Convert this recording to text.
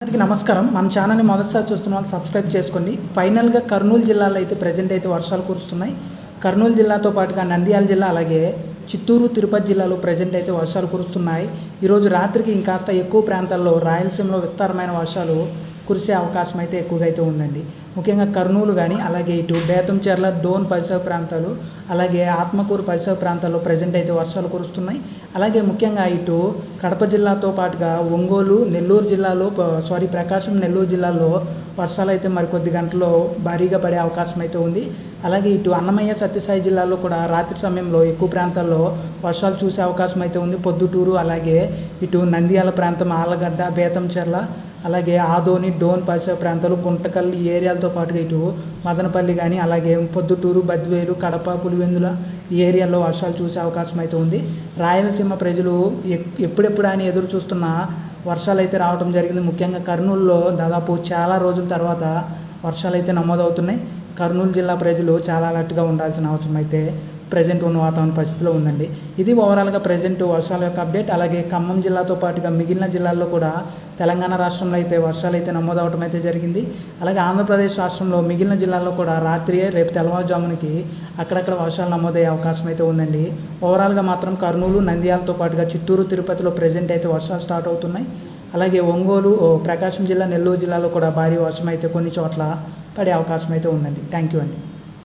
అందరికీ నమస్కారం. మన ఛానల్ని మొదటిసారి చూస్తున్న వాళ్ళు సబ్స్క్రైబ్ చేసుకోండి. ఫైనల్గా కర్నూలు జిల్లాలో అయితే ప్రజెంట్ అయితే వర్షాలు కురుస్తున్నాయి. కర్నూలు జిల్లాతో పాటుగా నంద్యాల జిల్లా అలాగే చిత్తూరు తిరుపతి జిల్లాలో ప్రజెంట్ అయితే వర్షాలు కురుస్తున్నాయి. ఈరోజు రాత్రికి ఇంకాస్త ఎక్కువ ప్రాంతాల్లో రాయలసీమలో విస్తారమైన వర్షాలు కురిసే అవకాశం అయితే ఎక్కువగా అయితే ఉందండి. ముఖ్యంగా కర్నూలు కానీ అలాగే ఇటు బేతంచెర్ల డోన్ పరిసర ప్రాంతాలు అలాగే ఆత్మకూరు పరిసర ప్రాంతాల్లో ప్రజెంట్ అయితే వర్షాలు కురుస్తున్నాయి. అలాగే ముఖ్యంగా ఇటు కడప జిల్లాతో పాటుగా ఒంగోలు నెల్లూరు జిల్లాలో సారీ ప్రకాశం నెల్లూరు జిల్లాలో వర్షాలు అయితే మరికొద్ది గంటల్లో భారీగా పడే అవకాశం అయితే ఉంది. అలాగే ఇటు అన్నమయ్య సత్యసాయి జిల్లాలో కూడా రాత్రి సమయంలో ఎక్కువ ప్రాంతాల్లో వర్షాలు చూసే అవకాశం అయితే ఉంది. పొద్దుటూరు అలాగే ఇటు నంద్యాల ప్రాంతం ఆలగడ్డ బేతంచెర్ల అలాగే ఆదోని డోన్ పరిసర ప్రాంతాలు గుంటకల్ ఈ ఏరియాలతో పాటుగా ఇటు మదనపల్లి కానీ అలాగే పొద్దుటూరు బద్వేలు కడప పులివెందుల ఈ ఏరియాలో వర్షాలు చూసే అవకాశం అయితే ఉంది. రాయలసీమ ప్రజలు ఎప్పుడెప్పుడు అని ఎదురు చూస్తున్న వర్షాలు అయితే రావడం జరిగింది. ముఖ్యంగా కర్నూలులో దాదాపు చాలా రోజుల తర్వాత వర్షాలు అయితే నమోదవుతున్నాయి. కర్నూలు జిల్లా ప్రజలు చాలా అలర్ట్గా ఉండాల్సిన అవసరం అయితే ప్రజెంట్ ఉన్న వాతావరణ పరిస్థితిలో ఉందండి. ఇది ఓవరాల్గా ప్రజెంట్ వర్షాల యొక్క అప్డేట్. అలాగే ఖమ్మం జిల్లాతో పాటుగా మిగిలిన జిల్లాల్లో కూడా తెలంగాణ రాష్ట్రంలో అయితే వర్షాలు అయితే నమోదవటం అయితే జరిగింది. అలాగే ఆంధ్రప్రదేశ్ రాష్ట్రంలో మిగిలిన జిల్లాల్లో కూడా రాత్రియే రేపు తెల్లవారుజామునకి అక్కడక్కడ వర్షాలు నమోదయ్యే అవకాశం అయితే ఉందండి. ఓవరాల్గా మాత్రం కర్నూలు నంద్యాలతో పాటుగా చిత్తూరు తిరుపతిలో ప్రజెంట్ అయితే వర్షాలు స్టార్ట్ అవుతున్నాయి. అలాగే ఒంగోలు ప్రకాశం జిల్లా నెల్లూరు జిల్లాలో కూడా భారీ వర్షం అయితే కొన్ని చోట్ల పడే అవకాశం అయితే ఉందండి. థ్యాంక్ యూ అండి.